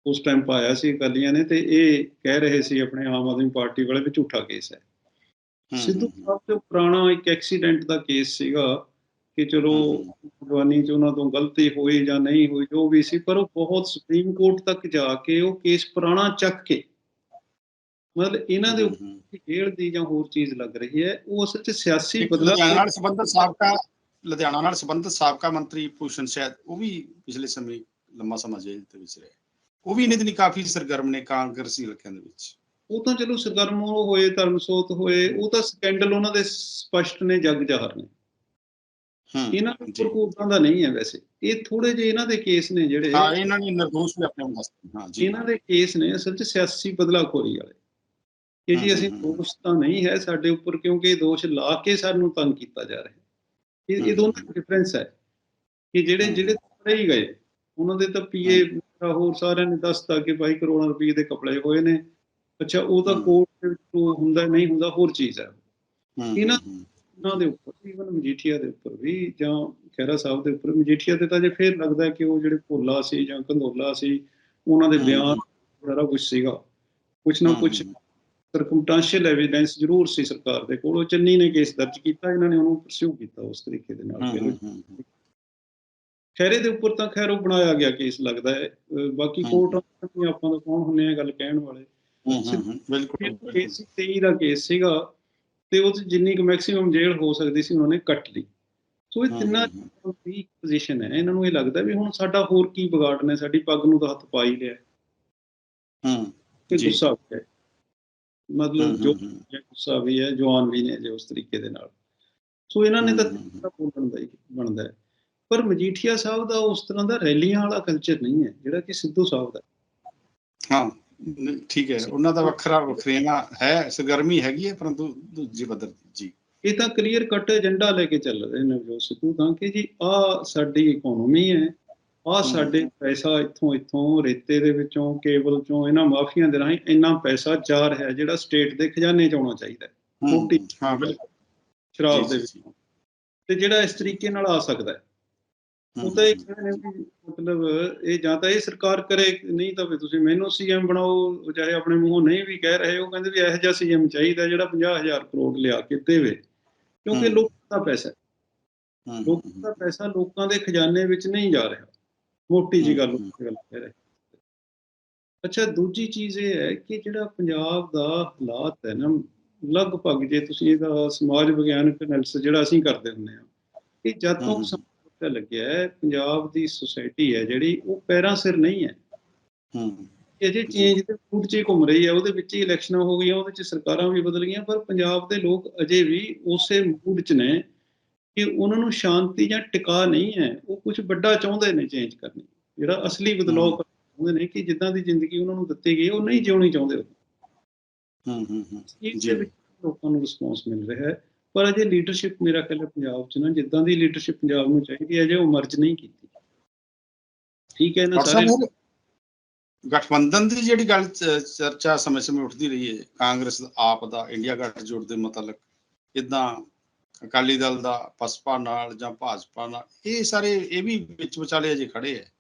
ਉਸ ਟਾਈਮ ਪਾਇਆ ਸੀ ਅਕਾਲੀਆਂ ਨੇ ਤੇ ਇਹ ਕਹਿ ਰਹੇ ਸੀ ਆਪਣੇ ਆਮ ਆਦਮੀ ਪਾਰਟੀ ਵਾਲੇ ਵੀ ਝੂਠਾ ਕੇਸ ਹੈ। ਸਿੱਧੂ ਸਾਹਿਬ ਤੇ ਪੁਰਾਣਾ ਇੱਕ ਐਕਸੀਡੈਂਟ ਦਾ ਕੇਸ ਸੀਗਾ ਕਿ ਚਲੋ ਜਵਾਨੀ ਚ ਉਹਨਾਂ ਤੋਂ ਗਲਤੀ ਹੋਈ ਜਾਂ ਨਹੀਂ ਹੋਈ ਜੋ ਵੀ ਸੀ ਪਰ ਉਹ ਬਹੁਤ ਸੁਪਰੀਮ ਕੋਰਟ ਤੱਕ ਜਾ ਕੇ ਉਹ ਕੇਸ ਪੁਰਾਣਾ ਚੱਕ ਕੇ ਮਤਲਬ ਇਹਨਾਂ ਦੇ ਹਮ। ਜੇਲ੍ਹ ਦੀ ਜਾਂ ਹੋਰ ਚੀਜ਼ ਲੱਗ ਰਹੀ ਹੈ ਉਹ ਅਸਲ ਚ ਸਿਆਸੀ ਬਦਲਾਅ ਨਾਲ ਸੰਬੰਧਿਤ ਸਾਬਕਾ ਲੁਧਿਆਣਾ ਨਾਲ ਸੰਬੰਧਿਤ ਸਾਬਕਾ ਮੰਤਰੀ ਭੂਸ਼ਣ ਸ਼ਾਇਦ ਉਹ ਵੀ ਪਿਛਲੇ ਸਮੇਂ ਲੰਮਾ ਸਮਾਂ ਜੇਲ੍ਹ ਦੇ ਵਿੱਚ ਰਹੇ। ਉਹ ਵੀ ਇਹਨੇ ਦਿਨੀ ਕਾਫੀ ਸਰਗਰਮ ਨੇ ਕਾਂਗਰਸੀ ਹਲਕਿਆਂ ਦੇ ਵਿੱਚ। ਉਹ ਤਾਂ ਚਲੋ ਸਰਗਰਮ ਹੋਏ ਧਰਮਸੋਤ ਹੋਏ ਉਹ ਤਾਂ ਸਕੈਂਡਲ ਉਹਨਾਂ ਦੇ ਸਪਸ਼ਟ ਨੇ ਜਗ ਜਾਹਰ ਨੇ। ਹਮ, ਇਹਨਾਂ ਕੋਈ ਉਦਾਂ ਦਾ ਨਹੀਂ ਹੈ ਵੈਸੇ। ਇਹ ਥੋੜੇ ਜਿਹੇ ਇਹਨਾਂ ਦੇ ਕੇਸ ਨੇ ਜਿਹੜੇ ਹਾਂ ਇਹਨਾਂ ਨੇ ਨਿਰਦੋਸ਼ ਵੀ ਆਪਣੇ ਨੂੰ ਦੱਸਦੇ ਹਾਂ ਜੀ। ਇਹਨਾਂ ਦੇ ਕੇਸ ਨੇ ਅਸਲ 'ਚ ਸਿਆਸੀ ਬਦਲਾਖੋਰੀ ਵਾਲੇ। ਕਿ ਜੀ ਅਸੀਂ। ਦੋਸ਼ ਤਾਂ ਨਹੀਂ ਹੈ ਸਾਡੇ ਉੱਪਰ ਕਿਉਂਕਿ ਇਹ ਦੋਸ਼ ਲਾ ਕੇ ਸਾਨੂੰ ਤੰਗ ਕੀਤਾ ਜਾ ਰਿਹਾ ਹੈ। ਇਹ ਇਹ ਦੋਨਾਂ ਦਾ ਡਿਫਰੈਂਸ ਹੈ ਕਿ ਜਿਹੜੇ। ਜਿਹੜੇ ਫੜੇ ਹੀ ਗਏ। ਉਹਨਾਂ ਦੇ ਤਾਂ ਪੀਏ ਹੋਰ ਸਾਰਿਆਂ ਨੇ ਦੱਸਤਾ ਕਿ ਭਾਈ ਕਰੋੜਾਂ ਰੁਪਏ ਦੇ ਕਪੜੇ ਹੋਏ ਨੇ। ਅੱਛਾ ਉਹ ਤਾਂ। ਕੋਰਟ ਦੇ ਵਿੱਚ ਹੁੰਦਾ ਨਹੀਂ ਹੁੰਦਾ ਹੋਰ ਚੀਜ਼ ਹੈ। ਇਹਨਾਂ- ਉਹਨਾਂ ਦੇ ਉੱਪਰ ਈਵਨ ਮਜੀਠੀਆ ਦੇ ਉੱਪਰ ਵੀ ਜਾਂ ਖਹਿਰਾ ਸਾਹਿਬ ਦੇ ਉੱਪਰ ਮਜੀਠੀਆ ਤੇ ਤਾਂ ਜੇ ਫੇਰ ਲੱਗਦਾ ਕਿ ਉਹ ਜਿਹੜੇ ਭੋਲਾ ਸੀ ਜਾਂ ਕੰਦੋਲਾ ਸੀ ਉਹਨਾਂ ਦੇ ਬਿਆਨ ਵਗੈਰਾ ਕੁਝ ਸੀਗਾ। ਕੁਝ ਨਾ ਕੁਝ ਸਰਕਮਟੈਂਸ਼ੀਅਲ ਐਵੀਡੈਂਸ ਜ਼ਰੂਰ ਸੀ ਸਰਕਾਰ ਦੇ ਕੋਲ। ਉਹ ਚੰਨੀ ਨੇ ਕੇਸ ਦਰਜ ਕੀਤਾ ਇਹਨਾਂ ਨੇ ਉਹਨੂੰ ਪਰਸਿਊ ਕੀਤਾ ਉਸ ਤਰੀਕੇ ਦੇ ਨਾਲ। ਖਹਿਰੇ ਦੇ ਉੱਪਰ ਤਾਂ ਖੈਰ ਉਹ ਬਣਾਇਆ ਗਿਆ ਕੇਸ ਲੱਗਦਾ ਹੈ। ਬਾਕੀ। ਕੋਰਟ ਆਪਾਂ ਤਾਂ ਕੌਣ ਹੁੰਨੇ ਆ ਗੱਲ ਕਹਿਣ ਵਾਲੇ। ਬਿਲਕੁਲ। ਕੇਸ 23 ਦਾ ਕੇਸ ਸੀਗਾ ਤੇ ਉਹ ਜਿੰਨੀ ਕੁ ਮੈਕਸਿਮਮ ਜੇਲ੍ਹ ਹੋ ਸਕਦੀ ਸੀ ਉਹਨਾਂ ਨੇ ਕੱਟ ਲਈ। ਸੋ ਇਹ ਤਿੰਨਾਂ ਦੀ ਪੋਜੀਸ਼ਨ ਹੈ। ਇਹਨਾਂ ਨੂੰ ਇਹ ਲੱਗਦਾ ਵੀ ਹੁਣ ਸਾਡਾ ਹੋਰ ਕੀ ਵਿਗਾੜ ਨੇ ਸਾਡੀ ਪੱਗ ਨੂੰ ਤਾਂ ਹੱਥ ਪਾ ਹੀ ਲਿਆ। ਗੁੱਸਾ ਹੋ ਗਿਆ। ਮਤਲਬ ਜੋ ਗੁੱਸਾ ਵੀ ਹੈ ਜਵਾਨ ਵੀ ਨੇ ਜੇ ਉਸ ਤਰੀਕੇ ਦੇ ਨਾਲ। ਸੋ ਇਹਨਾਂ ਨੇ ਤਾਂ ਬੋਲਣ ਦਾ ਹੀ। ਬਣਦਾ ਹੈ ਪਰ ਮਜੀਠੀਆ ਸਾਹਿਬ ਦਾ ਉਸ ਤਰ੍ਹਾਂ ਦਾ ਰੈਲੀਆਂ ਵਾਲਾ ਕਲਚਰ ਨਹੀਂ ਹੈ ਜਿਹੜਾ ਕਿ ਸਿੱਧੂ ਸਾਹਿਬ ਦਾ ਹੈ। ਠੀਕ ਹੈ ਉਹਨਾਂ ਦਾ ਵੱਖਰਾ ਵੱਖਰੀਆਂ ਹੈ ਸਰਗਰਮੀ ਹੈਗੀ ਹੈ ਪਰੰਤੂ ਦੂਜੀ ਪੱਧਰ ਜੀ। ਇਹ ਤਾਂ ਕਲੀਅਰ ਕੱਟ ਏਜੰਡਾ ਲੈ ਕੇ ਚੱਲ ਰਹੇ ਨੇ ਜੋ ਸਿੱਧੂ ਤਾਂ ਕਿ ਜੀ ਆ ਸਾਡੀ ਇਕਨੋਮੀ ਹੈ ਆ ਸਾਡੇ ਪੈਸਾ ਇੱਥੋਂ ਇੱਥੋਂ ਰੇਤੇ ਦੇ ਵਿੱਚੋਂ ਕੇਬਲ ਚੋਂ ਇਹਨਾਂ ਮਾਫੀਆਂ ਦੇ ਰਾਹੀਂ ਇੰਨਾ ਪੈਸਾ ਜਾ ਰਿਹਾ ਹੈ ਜਿਹੜਾ ਸਟੇਟ ਦੇ ਖਜ਼ਾਨੇ 'ਚ ਆਉਣਾ ਚਾਹੀਦਾ ਮੋਟੀ ਹਾਂ ਬਿਲਕੁਲ। ਸ਼ਰਾਬ ਦੇ ਵਿੱਚੋਂ। ਤੇ ਜਿਹੜਾ ਇਸ ਤਰੀਕੇ ਨਾਲ ਆ ਸਕਦਾ ਉਹ ਤਾਂ ਇਹ ਕਹਿੰਦੇ ਨੇ ਵੀ ਮਤਲਬ ਇਹ ਜਾਂ ਤਾਂ ਇਹ ਸਰਕਾਰ ਕਰੇ ਨਹੀਂ ਤਾਂ ਵੀ ਤੁਸੀਂ ਮੈਨੂੰ ਸੀਐਮ ਬਣਾਓ ਚਾਹੇ ਆਪਣੇ ਮੂੰਹੋਂ ਨਹੀਂ ਵੀ ਕਹਿ ਰਹੇ ਉਹ ਕਹਿੰਦੇ ਵੀ ਇਹੋ ਜਿਹਾ ਸੀਐਮ ਚਾਹੀਦਾ ਜਿਹੜਾ 50000 ਕਰੋੜ ਲਿਆ ਕੇ ਦੇਵੇ। ਕਿਉਂਕਿ। ਲੋਕਾਂ ਦਾ ਪੈਸਾ ਲੋਕਾਂ ਦਾ ਪੈਸਾ ਲੋਕਾਂ ਦੇ ਖਜ਼ਾਨੇ ਵਿੱਚ ਨਹੀਂ ਜਾ ਰਿਹਾ। ਮੋਟੀ ਜੀ ਗੱਲ ਗੱਲ ਕਹਿ ਰਹੇ। ਅੱਛਾ ਦੂਜੀ ਚੀਜ਼ ਇਹ ਹੈ ਕਿ ਜਿਹੜਾ ਪੰਜਾਬ ਦਾ ਹਾਲਾਤ ਹੈ ਨਾ ਲਗਭਗ ਜੇ ਤੁਸੀਂ ਇਹਦਾ ਸਮਾਜ ਵਿਗਿਆਨਕ ਐਨਾਲਿਸਿਸ ਜਿਹੜਾ ਅਸੀਂ ਕਰਦੇ ਹੁੰਦੇ ਆ ਇਹ ਜਦ। ਤੱਕ ਪਤਾ ਲੱਗਿਆ ਹੈ ਪੰਜਾਬ ਦੀ ਸੁਸਾਇਟੀ ਹੈ ਜਿਹੜੀ ਉਹ ਪੈਰਾਂ ਸਿਰ ਨਹੀਂ ਹੈ। ਹਮ, ਇਹ ਜੇ ਚੇਂਜ ਦੇ ਫੂਡ 'ਚ ਹੀ ਘੁੰਮ ਰਹੀ ਹੈ ਉਹਦੇ ਵਿੱਚ ਹੀ ਇਲੈਕਸ਼ਨਾਂ ਹੋ ਗਈਆਂ ਉਹਦੇ 'ਚ ਸਰਕਾਰਾਂ ਵੀ ਬਦਲ ਗਈਆਂ ਪਰ ਪੰਜਾਬ ਦੇ ਲੋਕ ਅਜੇ ਵੀ ਉਸੇ ਮੂਡ 'ਚ ਨੇ ਕਿ ਉਹਨਾਂ ਨੂੰ ਸ਼ਾਂਤੀ ਜਾਂ ਟਿਕਾ ਨਹੀਂ ਹੈ ਉਹ ਕੁਝ ਵੱਡਾ ਚਾਹੁੰਦੇ ਨੇ ਚੇਂਜ ਕਰਨੀ ਜਿਹੜਾ ਅਸਲੀ ਬਦਲਾਅ ਚਾਹੁੰਦੇ ਨੇ ਕਿ ਜਿੱਦਾਂ ਦੀ ਜ਼ਿੰਦਗੀ ਉਹਨਾਂ ਨੂੰ ਦਿੱਤੀ ਗਈ ਹੈ, ਉਹ ਨਹੀਂ ਜਿਉਣੀ ਚਾਹੁੰਦੇ। ਹਮ, ਹਮ, ਇਸ ਜੀ। ਲੋਕਾਂ ਨੂੰ ਰਿਸਪੌਂਸ ਮਿਲ ਰਿਹਾ ਹੈ। ਪਰ ਅਜੇ ਲੀਡਰਸ਼ਿਪ ਮੇਰਾ ਖਿਆਲ ਪੰਜਾਬ 'ਚ ਨਾ ਜਿੱਦਾਂ ਦੀ ਲੀਡਰਸ਼ਿਪ ਪੰਜਾਬ ਨੂੰ ਚਾਹੀਦੀ ਹੈ ਅਜੇ ਉਹ ਮਰਜ ਨਹੀਂ ਕੀਤੀ। ਠੀਕ ਹੈ ਨਾ ਸਾਰੇ? ਗਠਬੰਧਨ ਦੀ ਜਿਹੜੀ ਗੱਲ ਚਰਚਾ ਸਮੇਂ-ਸਮੇਂ ਉੱਠਦੀ ਰਹੀ ਹੈ ਕਾਂਗਰਸ ਆਪ ਦਾ ਇੰਡੀਆ ਗੱਠਜੋੜ ਦੇ ਮੁਤਲਕ ਇਦਾਂ ਅਕਾਲੀ ਦਲ ਦਾ ਪਸਪਾ ਨਾਲ ਜਾਂ ਭਾਜਪਾ ਨਾਲ ਇਹ ਸਾਰੇ ਇਹ ਵੀ ਵਿੱਚ ਵਿਚਾਲੇ ਅਜੇ ਖੜੇ ਹੈ।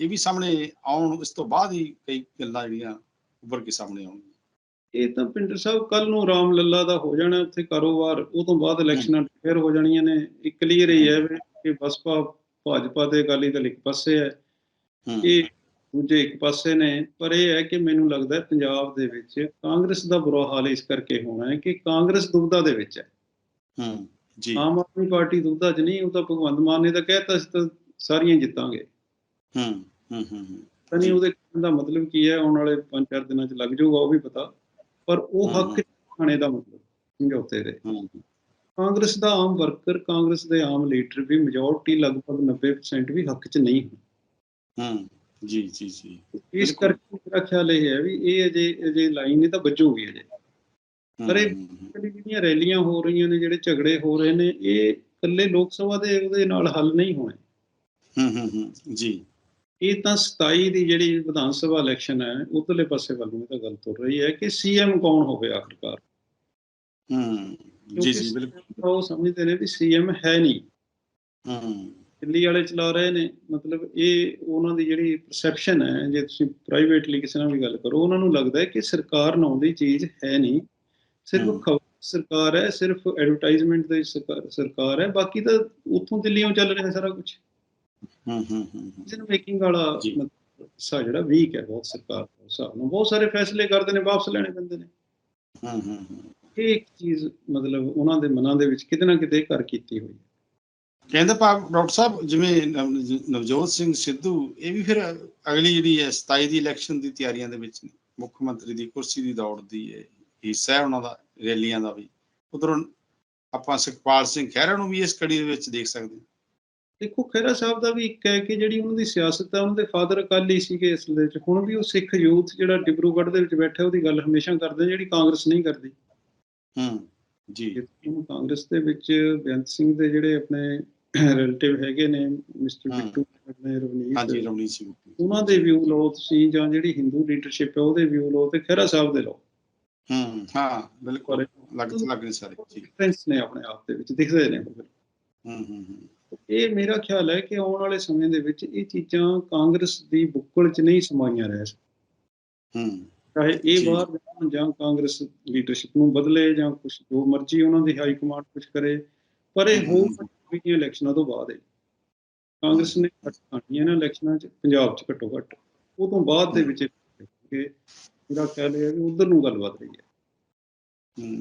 ਇਹ ਵੀ ਸਾਹਮਣੇ ਆਉਣ ਇਸ ਤੋਂ ਬਾਅਦ ਹੀ ਕਈ ਗੱਲਾਂ ਜਿਹੜੀਆਂ ਉੱਭਰ ਕੇ ਸਾਹਮਣੇ ਆਉਣਗੀਆਂ। ਇਹ ਤਾਂ ਪਿੰਡਰ ਸਾਹਿਬ ਕੱਲ ਨੂੰ ਰਾਮ ਲੱਲਾ ਦਾ ਹੋ ਜਾਣਾ ਉੱਥੇ ਕਾਰੋਬਾਰ ਉਹ ਤੋਂ ਬਾਅਦ ਇਲੈਕਸ਼ਨਾਂ ਫਿਰ ਹੋ ਜਾਣੀਆਂ ਨੇ। ਇਹ ਕਲੀਅਰ ਹੀ ਹੈ ਕਿ ਬਸਪਾ ਭਾਜਪਾ ਤੇ ਅਕਾਲੀ ਦਲ ਇੱਕ ਪਾਸੇ ਹੈ। ਇਹ ਦੂਜੇ ਇੱਕ ਪਾਸੇ ਨੇ। ਪਰ ਇਹ ਹੈ ਕਿ ਮੈਨੂੰ ਲੱਗਦਾ ਹੈ ਪੰਜਾਬ ਦੇ ਵਿੱਚ ਕਾਂਗਰਸ ਦਾ ਬੁਰਾ ਹਾਲ ਇਸ ਕਰਕੇ ਹੋਣਾ ਹੈ ਕਿ ਕਾਂਗਰਸ ਦੁਬਦਾ ਦੇ ਵਿੱਚ ਹੈ। ਹਮ, ਜੀ। ਆਮ ਆਦਮੀ ਪਾਰਟੀ ਦੁਬਦਾ 'ਚ ਨਹੀਂ ਉਹ ਤਾਂ ਭਗਵੰਤ ਮਾਨ ਨੇ ਤਾਂ ਕਹਿਤਾ ਸੀ ਤਾਂ ਸਾਰੀਆਂ ਜਿੱਤਾਂਗੇ। ਹਮ ਹਮ ਹਮ, ਤਾਂ ਨਹੀਂ ਉਹਦੇ ਕਹਿਣ ਦਾ ਮਤਲਬ ਕੀ ਹੈ? ਆਉਣ ਵਾਲੇ 5-4 ਦਿਨਾਂ 'ਚ ਲੱਗ ਜਾਊਗਾ ਉਹ ਵੀ ਪਤਾ। ਪਰ ਉਹ ਹੱਕ ਖਾਣੇ ਦਾ ਮਤਲਬ ਸਮਝੌਤੇ ਦੇ। ਕਾਂਗਰਸ ਦਾ ਆਮ ਵਰਕਰ ਕਾਂਗਰਸ ਦੇ ਆਮ ਲੀਡਰ ਵੀ ਮੈਜੋਰਟੀ ਲਗਭਗ 90% ਵੀ ਹੱਕ 'ਚ ਨਹੀਂ ਹਮ, ਜੀ ਜੀ ਜੀ। ਇਸ। ਕਰਕੇ ਮੇਰਾ ਖਿਆਲ ਇਹ ਹੈ ਵੀ ਇਹ ਅਜੇ ਅਜੇ ਲਾਈਨ ਇਹ ਤਾਂ ਵੱਜੂਗੀ ਅਜੇ। ਪਰ ਇਹ- ਜਿਹੜੀਆਂ ਰੈਲੀਆਂ ਹੋ ਰਹੀਆਂ ਨੇ ਜਿਹੜੇ ਝਗੜੇ ਹੋ ਰਹੇ ਨੇ ਇਹ ਇਕੱਲੇ ਲੋਕ ਸਭਾ ਦੇ ਉਹਦੇ ਨਾਲ ਹੱਲ ਨਹੀਂ ਹੋਣੇ। ਹਮ ਹਮ ਹਮ, ਜੀ। ਇਹ ਤਾਂ 27 ਦੀ ਜਿਹੜੀ ਵਿਧਾਨ ਸਭਾ ਇਲੈਕਸ਼ਨ ਹੈ ਉਧਰਲੇ ਪਾਸੇ ਵੱਲ ਇਹ ਤਾਂ ਗੱਲ ਤੁਰ ਰਹੀ ਹੈ ਕਿ ਸੀਐਮ ਕੌਣ ਹੋਵੇ ਆਖਰਕਾਰ? ਹੂੰ ਜੀ ਜੀ ਬਿਲਕੁਲ। ਉਹ ਸਮਝਦੇ ਨੇ ਵੀ ਸੀਐਮ ਹੈ ਨਹੀਂ। ਹੂੰ। ਦਿੱਲੀ ਵਾਲੇ ਚਲਾ ਰਹੇ ਨੇ ਮਤਲਬ ਇਹ ਉਹਨਾਂ ਦੀ ਜਿਹੜੀ ਪਰਸੈਪਸ਼ਨ ਹੈ ਜੇ ਤੁਸੀਂ ਪ੍ਰਾਈਵੇਟਲੀ ਕਿਸੇ ਨਾਲ ਵੀ ਗੱਲ ਕਰੋ ਉਹਨਾਂ ਨੂੰ ਲੱਗਦਾ ਹੈ ਕਿ ਸਰਕਾਰ ਨਾਮ ਦੀ ਚੀਜ਼ ਹੈ ਨਹੀਂ। ਸਿਰਫ ਖਬਰ ਸਰਕਾਰ ਹੈ ਸਿਰਫ ਐਡਵਰਟਾਈਜ਼ਮੈਂਟ ਦੀ ਸਰਕਾਰ ਹੈ ਬਾਕੀ ਤਾਂ ਉੱਥੋਂ ਦਿੱਲੀੋਂ ਚੱਲ ਰਿਹਾ ਸਾਰਾ ਕੁਝ ਹੂੰ ਹੂੰ ਹੂੰ। ਡਿਸੀਜਨ ਮੇਕਿੰਗ ਵਾਲਾ ਹਿੱਸਾ ਜਿਹੜਾ ਵੀਕ ਹੈ ਬਹੁਤ ਸਰਕਾਰ ਦਾ ਹਿਸਾਬ ਨਾਲ ਬਹੁਤ ਸਾਰੇ ਫੈਸਲੇ ਕਰਦੇ ਨੇ ਵਾਪਸ ਲੈਣੇ ਪੈਂਦੇ ਨੇ। ਹੂੰ ਹੂੰ ਇਹ ਇੱਕ ਚੀਜ਼ ਮਤਲਬ ਉਹਨਾਂ ਦੇ ਮਨਾਂ ਦੇ ਵਿੱਚ ਕਿਤੇ ਨਾ ਕਿਤੇ ਘਰ ਕੀਤੀ ਹੋਈ ਹੈ। ਕਹਿੰਦੇ ਭਾਵ ਡਾਕਟਰ ਸਾਹਿਬ ਜਿਵੇਂ ਨਵ- ਨਵਜੋਤ ਸਿੰਘ ਸਿੱਧੂ ਇਹ ਵੀ ਫਿਰ ਅਗਲੀ ਜਿਹੜੀ ਹੈ 27 ਦੀ ਇਲੈਕਸ਼ਨ ਦੀ ਤਿਆਰੀਆਂ ਦੇ ਵਿੱਚ ਨੇ। ਮੁੱਖ ਮੰਤਰੀ ਦੀ ਕੁਰਸੀ ਦੀ ਦੌੜ ਦੀ ਹੈ ਹਿੱਸਾ ਹੈ ਉਹਨਾਂ ਦਾ ਰੈਲੀਆਂ ਦਾ ਵੀ। ਉਧਰੋਂ ਆਪਾਂ ਸੁਖਪਾਲ ਸਿੰਘ ਖਹਿਰਾ ਨੂੰ ਵੀ ਇਸ ਕੜੀ ਦੇ ਵਿੱਚ ਦੇਖ ਸਕਦੇ ਹਾਂ। ਦੇਖੋ ਖਹਿਰਾ ਸਾਹਿਬ ਦਾ ਵੀ ਇੱਕ ਹੈ ਕਿ ਜਿਹੜੀ ਉਹਨਾਂ ਦੀ ਸਿਆਸਤ ਹੈ ਉਹਨਾਂ ਦੇ ਫਾਦਰ ਅਕਾਲੀ ਸੀਗੇ ਇਸ ਦੇ ਵਿੱਚ ਹੁਣ ਵੀ ਉਹ ਸਿੱਖ ਯੂਥ ਜਿਹੜਾ ਡਿਬਰੂਗੜ੍ਹ ਦੇ ਵਿੱਚ ਬੈਠਾ ਉਹਦੀ ਗੱਲ ਹਮੇਸ਼ਾ ਕਰਦੇ ਨੇ, ਜਿਹੜੀ ਕਾਂਗਰਸ ਨਹੀਂ ਕਰਦੀ। ਹੂੰ ਜੀ। ਕਾਂਗਰਸ ਦੇ ਵਿੱਚ ਬੇਅੰਤ ਸਿੰਘ ਦੇ ਜਿਹੜੇ ਆਪਣੇ ਰਿਲੇਟਿਵ ਹੈਗੇ ਨੇ ਮਿਸਟਰ। ਬਿੱਟੂ ਆਪਣੇ ਹਾਂਜੀ ਰਵਨੀਤ ਸਿੰਘ ਉਹਨਾਂ ਦੇ ਵਿਊ ਲਓ ਤੁਸੀਂ ਜਾਂ ਜਿਹੜੀ ਹਿੰਦੂ ਲੀਡਰਸ਼ਿਪ ਹੈ ਉਹਦੇ ਵਿਊ ਲਓ ਤੇ ਖਹਿਰਾ ਸਾਹਿਬ ਦੇ ਲਓ। ਹੂੰ ਹਾਂ ਬਿਲਕੁਲ। ਲੱਗ ਲੱਗਣੇ ਸਾਰੇ ਜੀ। ਡਿਫਰੈਂਸ ਨੇ ਆਪਣੇ ਆਪ ਦੇ ਵਿੱਚ ਦਿਖਦੇ ਨੇ। ਹੂੰ ਹੂੰ। ਇਹ ਮੇਰਾ ਖਿਆਲ ਹੈ ਕਿ ਆਉਣ ਵਾਲੇ ਸਮੇਂ ਦੇ ਵਿੱਚ ਇਹ ਚੀਜ਼ਾਂ ਕਾਂਗਰਸ ਦੀ ਬੁੱਕਲ 'ਚ ਨਹੀਂ ਸਮਾਈਆਂ ਰਹਿ ਸਕਦੀਆਂ। ਹੂੰ। ਚਾਹੇ ਇਹ। ਬਾਹਰ ਜਾਣ ਜਾਂ ਕਾਂਗਰਸ ਲੀਡਰਸ਼ਿਪ ਨੂੰ ਬਦਲੇ ਜਾਂ ਕੁਝ ਜੋ ਮਰਜ਼ੀ ਉਹਨਾਂ ਦੀ ਹਾਈ ਕਮਾਂਡ ਕੁਝ ਕਰੇ ਪਰ ਇਹ ਹੋ। ਹਮ। ਵੀ ਇਲੈਕਸ਼ਨਾਂ ਤੋਂ ਬਾਅਦ ਹੈ। ਕਾਂਗਰਸ ਨੇ ਖਾਣੀਆਂ ਇਹਨਾਂ ਇਲੈਕਸ਼ਨਾਂ 'ਚ ਪੰਜਾਬ 'ਚ ਘੱਟੋ ਘੱਟ। ਉਹ ਤੋਂ ਬਾਅਦ ਦੇ ਵਿੱਚ ਕਿ ਮੇਰਾ ਖਿਆਲ ਹੈ ਕਿ ਉਧਰ ਨੂੰ ਗੱਲ ਵੱਧ ਰਹੀ ਹੈ।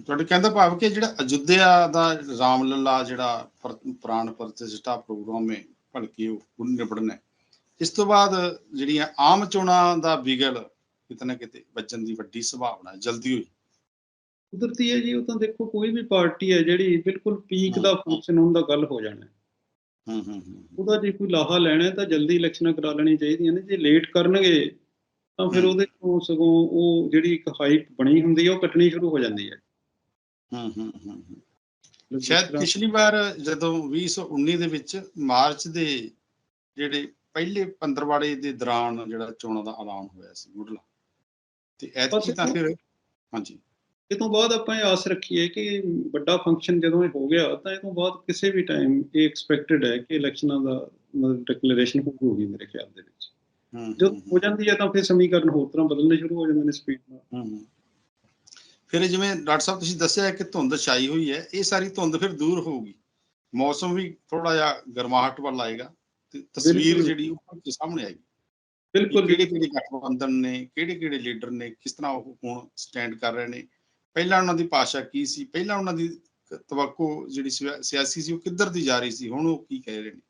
ਤੁਹਾਡੇ ਕਹਿੰਦਾ ਭਾਵ ਕਿ ਜਿਹੜਾ ਅਯੁੱਧਿਆ ਦਾ ਰਾਮਲਲਾ ਜਿਹੜਾ ਪ੍ਰ- ਪ੍ਰਾਣ ਪ੍ਰਤਿਸ਼ਠਾ ਪ੍ਰੋਗਰਾਮ ਹੈ ਭਲਕੇ ਉਹ ਨਿਬੜਨਾ। ਇਸ ਤੋਂ ਬਾਅਦ ਜਿਹੜੀਆਂ ਆਮ ਚੋਣਾਂ ਦਾ ਬਿਗਲ ਕਿਤੇ ਨਾ ਕਿਤੇ ਵੱਜਣ ਦੀ ਵੱਡੀ ਸੰਭਾਵਨਾ ਜਲਦੀ ਹੋਈ ਕੁਦਰਤੀ ਹੈ ਜੀ ਉਹ ਤਾਂ ਦੇਖੋ ਕੋਈ ਵੀ ਪਾਰਟੀ ਹੈ ਜਿਹੜੀ ਬਿਲਕੁਲ ਪੀਕ ਦਾ। ਫੰਕਸ਼ਨ ਹੁੰਦਾ ਗੱਲ ਹੋ ਜਾਣਾ ਹੈ। ਹੂੰ ਉਹਦਾ ਜੇ ਕੋਈ ਲਾਹਾ ਲੈਣਾ ਤਾਂ ਜਲਦੀ ਇਲੈਕਸ਼ਨਾਂ ਕਰਾ ਲੈਣੀ ਚਾਹੀਦੀਆਂ ਨੇ ਜੇ ਲੇਟ ਕਰਨਗੇ ਤਾਂ ਫਿਰ। ਉਹਦੇ ਤੋਂ ਸਗੋਂ ਉਹ ਜਿਹੜੀ ਇੱਕ ਹਾਈਪ ਬਣੀ ਹੁੰਦੀ ਹੈ ਉਹ ਕੱਟਣੀ ਸ਼ੁਰੂ ਹੋ ਜਾਂਦੀ ਹੈ ਹੂੰ ਹੂੰ ਹੂੰ ਸ਼ਾਇਦ ਪਿਛਲੀ ਵਾਰ ਜਦੋਂ 2019 ਦੇ ਵਿੱਚ ਮਾਰਚ ਦੇ ਜਿਹੜੇ ਪਹਿਲੇ ਪੰਦਰਵਾੜੇ ਦੇ ਦੌਰਾਨ ਜਿਹੜਾ ਚੋਣਾਂ ਦਾ ਐਲਾਨ ਹੋਇਆ ਸੀ ਮੁੱਢਲਾ। ਤੇ ਐਤਕੀ ਤਾਂ ਫਿਰ ਹਾਂਜੀ। ਇਹ ਤੋਂ ਬਾਅਦ ਆਪਾਂ ਇਹ ਆਸ ਰੱਖੀਏ ਕਿ ਵੱਡਾ ਫੰਕਸ਼ਨ ਜਦੋਂ ਇਹ ਹੋ ਗਿਆ ਤਾਂ ਇਹ ਤੋਂ ਬਾਅਦ ਕਿਸੇ ਵੀ ਟਾਈਮ ਇਹ ਐਕਸਪੈਕਟਡ ਹੈ ਕਿ ਇਲੈਕਸ਼ਨਾਂ ਦਾ ਮਤਲਬ ਡਿਕਲੇਰੇਸ਼ਨ ਹੋਊਗੀ ਮੇਰੇ ਖਿਆਲ ਦੇ ਵਿੱਚ। ਹੂੰ ਜਦੋਂ ਹੂੰ, ਜਾਂਦੀ ਹੈ ਤਾਂ ਫਿਰ ਸਮੀਕਰਨ ਹੋਰ ਤਰ੍ਹਾਂ ਬਦਲਣੇ ਸ਼ੁਰੂ ਹੋ ਜਾਂਦੇ ਨੇ ਸਪੀਡ ਨਾਲ। ਹੂੰ। ਫਿਰ ਜਿਵੇਂ ਡਾਕਟਰ ਸਾਹਿਬ ਤੁਸੀਂ ਦੱਸਿਆ ਕਿ ਧੁੰਦ ਛਾਈ ਹੋਈ ਹੈ ਇਹ ਸਾਰੀ ਧੁੰਦ ਫਿਰ ਦੂਰ ਹੋਊਗੀ। ਮੌਸਮ ਵੀ ਥੋੜਾ ਜਿਹਾ ਗਰਮਾਹਟ ਵੱਲ ਆਏਗਾ ਤੇ ਤਸਵੀਰ। ਜਿਹੜੀ ਉਹ ਸਾਹਮਣੇ ਆਏਗੀ। ਬਿਲਕੁਲ ਕਿਹੜੇ ਕਿਹੜੇ ਗਠਬੰਧਨ ਨੇ ਕਿਹੜੇ ਕਿਹੜੇ ਲੀਡਰ ਨੇ ਕਿਸ ਤਰ੍ਹਾਂ ਉਹ ਹੁਣ ਸਟੈਂਡ ਕਰ ਰਹੇ ਨੇ? ਪਹਿਲਾਂ ਉਹਨਾਂ ਦੀ ਭਾਸ਼ਾ ਕੀ ਸੀ? ਪਹਿਲਾਂ ਉਹਨਾਂ ਦੀ ਤਵੱਕੋ ਜਿਹੜੀ ਸਿਆ- ਸਿਆਸੀ ਸੀ ਉਹ ਕਿੱਧਰ ਦੀ ਜਾ ਰਹੀ ਸੀ? ਹੁਣ ਉਹ ਕੀ ਕਹਿ ਰਹੇ ਨੇ?